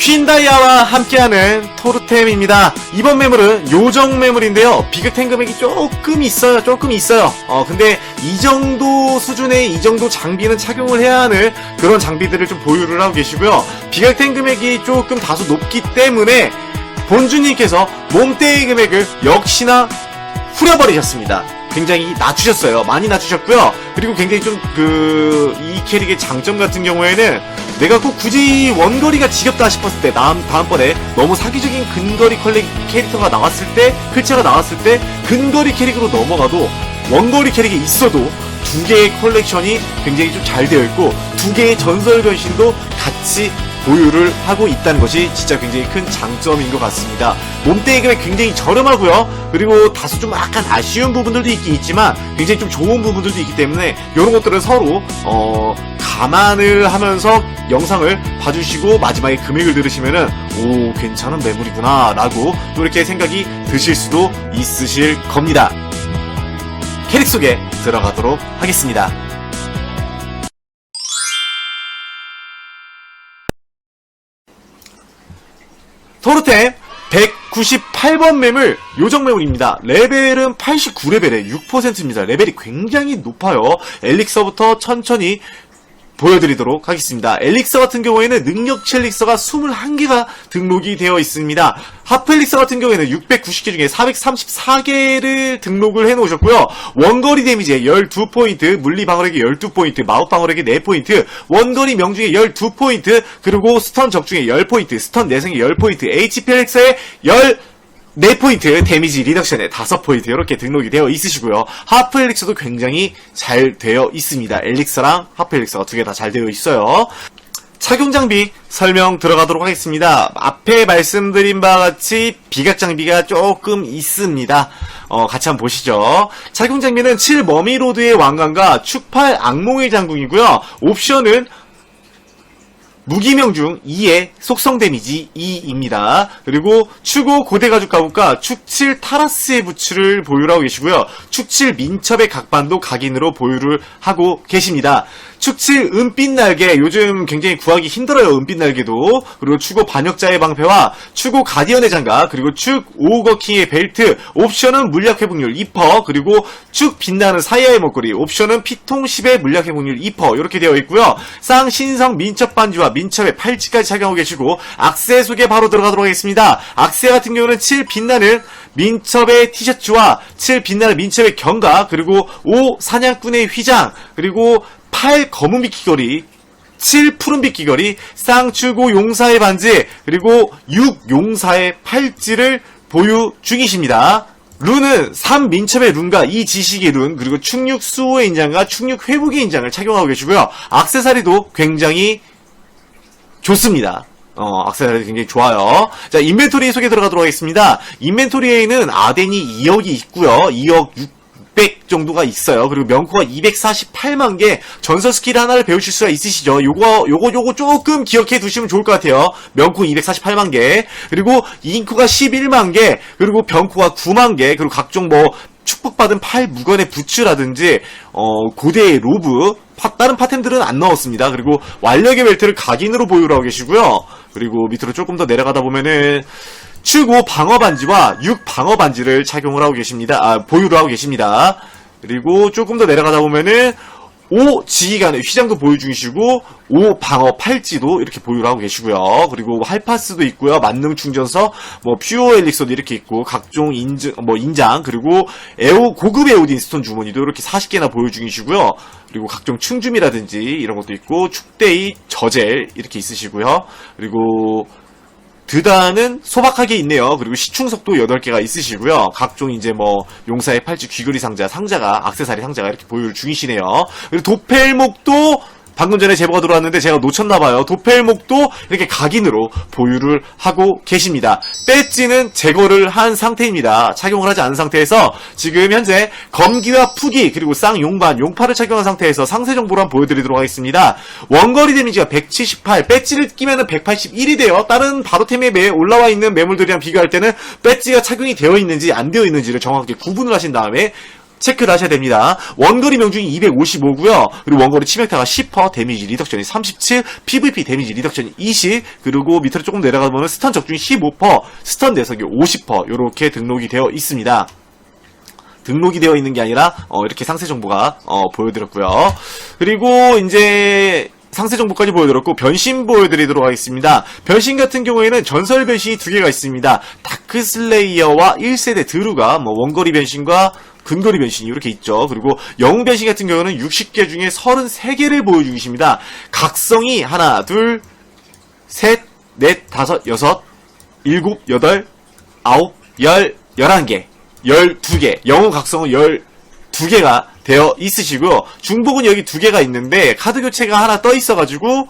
퀸다이아와 함께하는 토르템입니다. 이번 매물은 요정 매물인데요. 비극템 금액이 조금 있어요. 조금 있어요. 어, 근데 이 정도 수준의 이 정도 장비는 착용을 해야 하는 그런 장비들을 좀 보유를 하고 계시고요. 비극템 금액이 조금 다소 높기 때문에 본주님께서 몸대의 금액을 역시나 후려버리셨습니다. 굉장히 낮추셨어요. 많이 낮추셨고요. 그리고 굉장히 좀 그 이 캐릭의 장점 같은 경우에는 내가 꼭 굳이 원거리가 지겹다 싶었을 때 다음 다음번에 너무 사기적인 근거리 컬렉 캐릭터가 나왔을 때 클체가 나왔을 때 근거리 캐릭으로 넘어가도 원거리 캐릭이 있어도 두 개의 컬렉션이 굉장히 좀 잘 되어 있고 두 개의 전설 변신도 같이 보유를 하고 있다는 것이 진짜 굉장히 큰 장점인 것 같습니다. 금액 굉장히 저렴하고요. 그리고 다소 좀 약간 아쉬운 부분들도 있긴 있지만 굉장히 좀 좋은 부분들도 있기 때문에 이런 것들은 서로 어, 감안을 하면서 영상을 봐주시고 마지막에 금액을 들으시면은 오 괜찮은 매물이구나 라고 또 이렇게 생각이 드실 수도 있으실 겁니다. 캐릭 속에 들어가도록 하겠습니다. 토르템 198번 매물 요정 매물입니다. 레벨은 89레벨에 6%입니다. 레벨이 굉장히 높아요. 엘릭서부터 천천히 보여드리도록 하겠습니다. 엘릭서 같은 경우에는 능력치 엘릭서가 21개가 등록이 되어 있습니다. 하프 엘릭서 같은 경우에는 690개 중에 434개를 등록을 해놓으셨고요. 원거리 데미지에 12포인트, 물리 방어력에 12포인트, 마법 방어력에 4포인트, 원거리 명중에 12포인트, 그리고 스턴 적중에 10포인트, 스턴 내성에 10포인트, HP 엘릭서에 10 4포인트, 데미지 리덕션에 5포인트 이렇게 등록이 되어 있으시고요. 하프 엘릭서도 굉장히 잘 되어 있습니다. 엘릭서랑 하프 엘릭서가 두 개 다 잘 되어 있어요. 착용 장비 설명 들어가도록 하겠습니다. 앞에 말씀드린 바와 같이 비각 장비가 조금 있습니다. 어, 같이 한번 보시죠. 착용 장비는 7 머미로드의 왕관과 축8 악몽의 장궁이고요. 옵션은 무기명 중 2의 속성 데미지 2입니다. 그리고 추고 고대 가죽 가부과 축7 타라스의 부츠를 보유하고 계시고요. 축7 민첩의 각반도 각인으로 보유를 하고 계십니다. 축7 은빛 날개 요즘 굉장히 구하기 힘들어요. 은빛 날개도 그리고 추고 반역자의 방패와 추고 가디언의 장갑 그리고 축 오거킹의 벨트 옵션은 물약 회복률 2% 그리고 축 빛나는 사이아의 목걸이 옵션은 피통 10의 물약 회복률 2% 이렇게 되어 있고요. 쌍 신성 민첩 반지와 민첩의 팔찌까지 착용하고 계시고 악세 소개 바로 들어가도록 하겠습니다. 악세 같은 경우는 7 빛나는 민첩의 티셔츠와 7 빛나는 민첩의 경각 그리고 5 사냥꾼의 휘장 그리고 8 검은빛 귀걸이 7 푸른빛 귀걸이 쌍추고 용사의 반지 그리고 6 용사의 팔찌를 보유 중이십니다. 룬은 3 민첩의 룬과 2 지식의 룬 그리고 충육 수호의 인장과 충육 회복의 인장을 착용하고 계시고요. 악세사리도 굉장히 좋습니다. 어, 악세사리 굉장히 좋아요. 자, 인벤토리 소개 들어가도록 하겠습니다. 인벤토리에는 아덴이 2억이 있고요. 2억 600 정도가 있어요. 그리고 명코가 248만 개, 전설 스킬 하나를 배우실 수가 있으시죠. 요거, 요거, 요거 조금 기억해 두시면 좋을 것 같아요. 명코 248만 개, 그리고 잉코가 11만 개, 그리고 병코가 9만 개, 그리고 각종 뭐, 축복받은 팔 무건의 부츠라든지 어 고대의 로브 파- 다른 파템들은 안 넣었습니다. 그리고 완력의 벨트를 각인으로 보유를 하고 계시고요. 그리고 밑으로 조금 더 내려가다 보면은 추고 방어 반지와 6 방어 반지를 착용을 하고 계십니다. 아, 보유를 하고 계십니다. 그리고 조금 더 내려가다 보면은 5 지휘관의 휘장도 보유 중이시고 5 방어 팔찌도 이렇게 보유를 하고 계시고요. 그리고 할파스도 있고요. 만능 충전서, 뭐 퓨어 엘릭서도 이렇게 있고 각종 인증 뭐 인장 그리고 에오 고급 에오딘 스톤 주머니도 이렇게 40개나 보유 중이시고요. 그리고 각종 충줌이라든지 이런 것도 있고 축대이 저젤 이렇게 있으시고요. 그리고 드다는 소박하게 있네요. 그리고 시충석도 8개가 있으시고요. 각종 이제 뭐 용사의 팔찌 귀걸이 상자, 상자가 악세사리 상자가 이렇게 보유 중이시네요. 그리고 도펠목도 방금 전에 제보가 들어왔는데 제가 놓쳤나봐요. 도펠목도 이렇게 각인으로 보유를 하고 계십니다. 배지는 제거를 한 상태입니다. 착용을 하지 않은 상태에서 지금 현재 검기와 푸기 그리고 쌍용반, 용파를 착용한 상태에서 상세 정보를 한번 보여드리도록 하겠습니다. 원거리 데미지가 178, 배지를 끼면은 181이 돼요. 다른 바로템에 매 올라와 있는 매물들이랑 비교할 때는 배지가 착용이 되어 있는지 안 되어 있는지를 정확하게 구분을 하신 다음에 체크를 하셔야 됩니다. 원거리 명중이 255고요. 그리고 원거리 치명타가 10%, 데미지 리덕션이 37, PVP 데미지 리덕션이 20, 그리고 밑으로 조금 내려가 보면 스턴 적중이 15%, 스턴 내석이 50% 이렇게 등록이 되어 있습니다. 등록이 되어 있는 게 아니라 어, 이렇게 상세 정보가 어, 보여드렸고요. 그리고 이제 상세 정보까지 보여드렸고 변신 보여드리도록 하겠습니다. 변신 같은 경우에는 전설 변신이 두 개가 있습니다. 다크슬레이어와 1세대 드루가 뭐 원거리 변신과 근거리 변신이 이렇게 있죠. 그리고 영웅 변신 같은 경우는 60개 중에 33개를 보여주고 있습니다. 각성이 하나, 둘, 셋, 넷, 다섯, 여섯, 일곱, 여덟, 아홉, 열, 열한 개, 열두 개, 영웅 각성은 열 두 개가 되어 있으시고요. 중복은 여기 두 개가 있는데 카드 교체가 하나 떠 있어가지고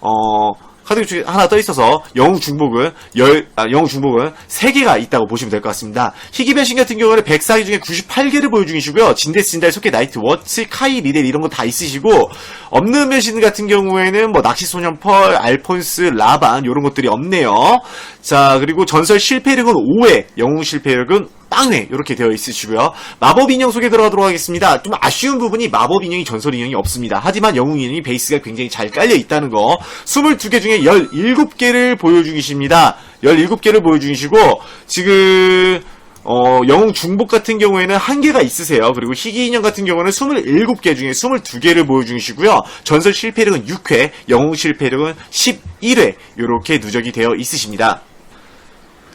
어 카드 교체 하나 떠 있어서 영웅 중복은 열 아, 영웅 중복은 세 개가 있다고 보시면 될 것 같습니다. 희귀 변신 같은 경우는 104개 중에 98개를 보여 중이시고요. 진데스 진달 속계 나이트 워츠 카이 리델 이런 거 다 있으시고 없는 변신 같은 경우에는 뭐 낚시 소년 펄 알폰스 라반 이런 것들이 없네요. 자 그리고 전설 실패력은 5회 영웅 실패력은 빵회 이렇게 되어 있으시고요. 마법 인형 소개 들어가도록 하겠습니다. 좀 아쉬운 부분이 마법 인형이 전설 인형이 없습니다. 하지만 영웅 인형이 베이스가 굉장히 잘 깔려 있다는 거. 22개 중에 17개를 보여주기십니다. 17개를 보여주시고 지금 어, 영웅 중복 같은 경우에는 한 개가 있으세요. 그리고 희귀 인형 같은 경우는 27개 중에 22개를 보여주시고요. 전설 실패력은 6회, 영웅 실패력은 11회, 이렇게 누적이 되어 있으십니다.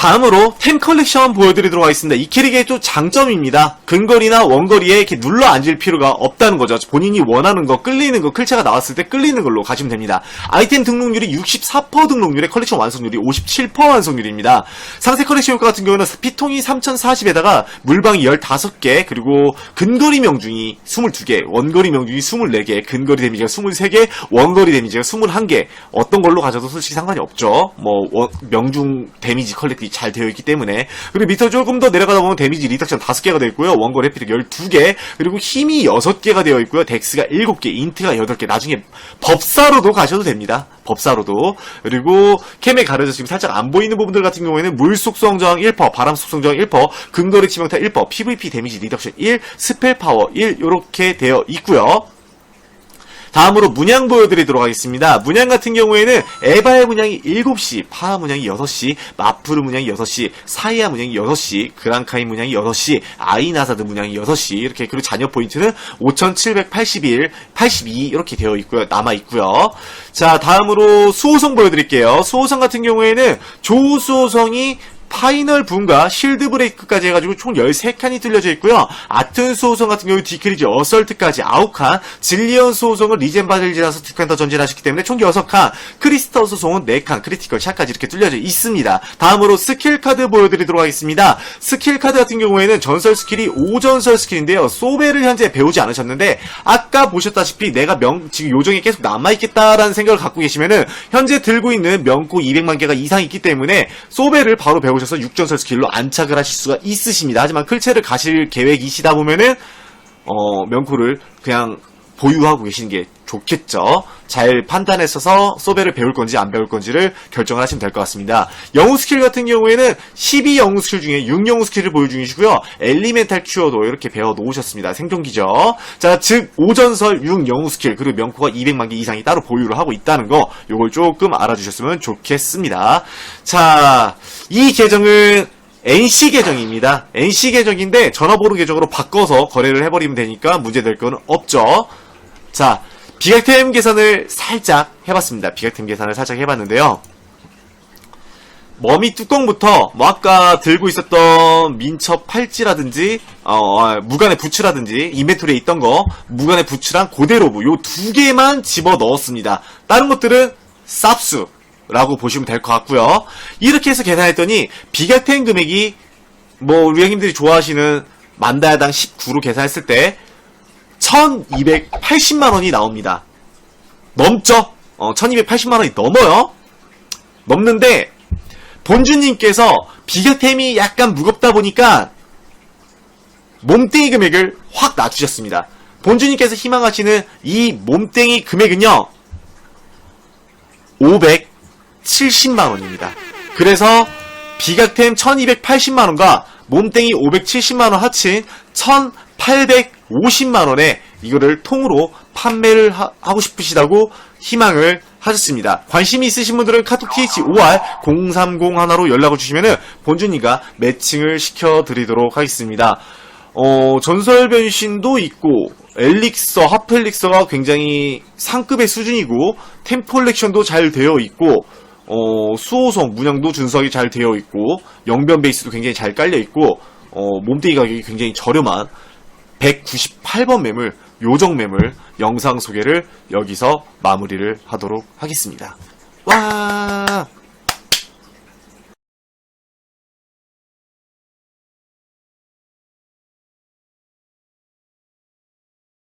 다음으로 템 컬렉션 보여드리도록 하겠습니다. 이 캐릭의 또 장점입니다. 근거리나 원거리에 이렇게 눌러 앉을 필요가 없다는 거죠. 본인이 원하는 거, 끌리는 거, 클차가 나왔을 때 끌리는 걸로 가시면 됩니다. 아이템 등록률이 64% 등록률에 컬렉션 완성률이 57% 완성률입니다. 상세 컬렉션 효과 같은 경우는 피통이 3040에다가 물방이 15개, 그리고 근거리 명중이 22개, 원거리 명중이 24개, 근거리 데미지가 23개, 원거리 데미지가 21개. 어떤 걸로 가져도 솔직히 상관이 없죠. 뭐 원- 명중 데미지 컬렉이 잘 되어 있기 때문에 그리고 밑으로 조금 더 내려가다 보면 데미지 리덕션 5개가 되어 있고요. 원거리 해피력 12개 그리고 힘이 6개가 되어 있고요. 덱스가 7개, 인트가 8개 나중에 법사로도 가셔도 됩니다. 법사로도 그리고 캠에 가려져 지금 살짝 안 보이는 부분들 같은 경우에는 물 속성 저항 1%, 바람 속성 저항 1%, 근거리 치명타 1%, PVP 데미지 리덕션 1, 스펠 파워 1 이렇게 되어 있고요. 다음으로 문양 보여드리도록 하겠습니다. 문양 같은 경우에는 에바의 문양이 7시, 파하 문양이 6시, 마프르 문양이 6시, 사이아 문양이 6시, 그랑카이 문양이 6시, 아이나사드 문양이 6시, 이렇게, 그리고 잔여 포인트는 5781, 82, 이렇게 되어 있고요. 남아 있고요. 자, 다음으로 수호성 보여드릴게요. 수호성 같은 경우에는 조수호성이 파이널 붐과 실드 브레이크까지 해가지고 총 13칸이 뚫려져 있고요. 아튼 수호성 같은 경우 디크리지 어설트까지 9칸, 질리언 수호성은 리젠 바들지라서 디펜더 전진하셨기 때문에 총 6칸, 크리스터 수호성은 4칸, 크리티컬 샷까지 이렇게 뚫려져 있습니다. 다음으로 스킬 카드 보여드리도록 하겠습니다. 스킬 카드 같은 경우에는 전설 스킬이 5전설 스킬인데요. 소베를 현재 배우지 않으셨는데 아까 보셨다시피 내가 명 지금 요정이 계속 남아있겠다라는 생각을 갖고 계시면은 현재 들고 있는 명코 200만 개가 이상 있기 때문에 소베를 바로 배우 셔서 6전설 스킬로 안착을 하실 수가 있으십니다. 하지만 클체를 가실 계획이시다 보면은 어, 명코를 그냥 보유하고 계시는 게 좋겠죠. 잘 판단했어서 소베를 배울 건지 안 배울 건지를 결정을 하시면 될 것 같습니다. 영웅 스킬 같은 경우에는 12 영웅 스킬 중에 6 영웅 스킬을 보유 중이시고요. 엘리멘탈 큐어도 이렇게 배워 놓으셨습니다. 생존기죠. 자, 즉 5전설 6 영웅 스킬 그리고 명코가 200만 개 이상이 따로 보유를 하고 있다는 거 요걸 조금 알아주셨으면 좋겠습니다. 자, 이 계정은 NC 계정입니다. NC 계정인데 전화번호 계정으로 바꿔서 거래를 해버리면 되니까 문제될 건 없죠. 자, 비약템 계산을 살짝 해봤습니다. 비약템 계산을 살짝 해봤는데요. 머미 뚜껑부터 뭐 아까 들고 있었던 민첩 팔찌라든지 어, 어, 무간의 부츠라든지 인벤토리에 있던 거 무간의 부츠랑 고대로브 요 두 개만 집어 넣었습니다. 다른 것들은 쌉수라고 보시면 될 것 같고요. 이렇게 해서 계산했더니 비약템 금액이 뭐 우리 형님들이 좋아하시는 만다야당 19로 계산했을 때 1280만 원이 나옵니다. 넘죠? 어, 1280만 원이 넘어요. 넘는데 본주님께서 비교템이 약간 무겁다 보니까 몸뚱이 금액을 확 낮추셨습니다. 본주님께서 희망하시는 이 몸뚱이 금액은요, 570만원입니다. 그래서 비각템 1280만원과 몸뚱이 570만원 합친 850만원에 이거를 통으로 판매를 하, 고 싶으시다고 희망을 하셨습니다. 관심이 있으신 분들은 카톡 TH5R 030 하나로 연락을 주시면은 본준이가 매칭을 시켜드리도록 하겠습니다. 어, 전설 변신도 있고, 엘릭서, 하펠릭서가 굉장히 상급의 수준이고, 템폴렉션도 잘 되어 있고, 어, 수호성, 문양도 준수하게 잘 되어 있고, 영변 베이스도 굉장히 잘 깔려 있고, 어, 몸뚱이 가격이 굉장히 저렴한 198번 매물, 요정 매물 영상 소개를 여기서 마무리를 하도록 하겠습니다. 와!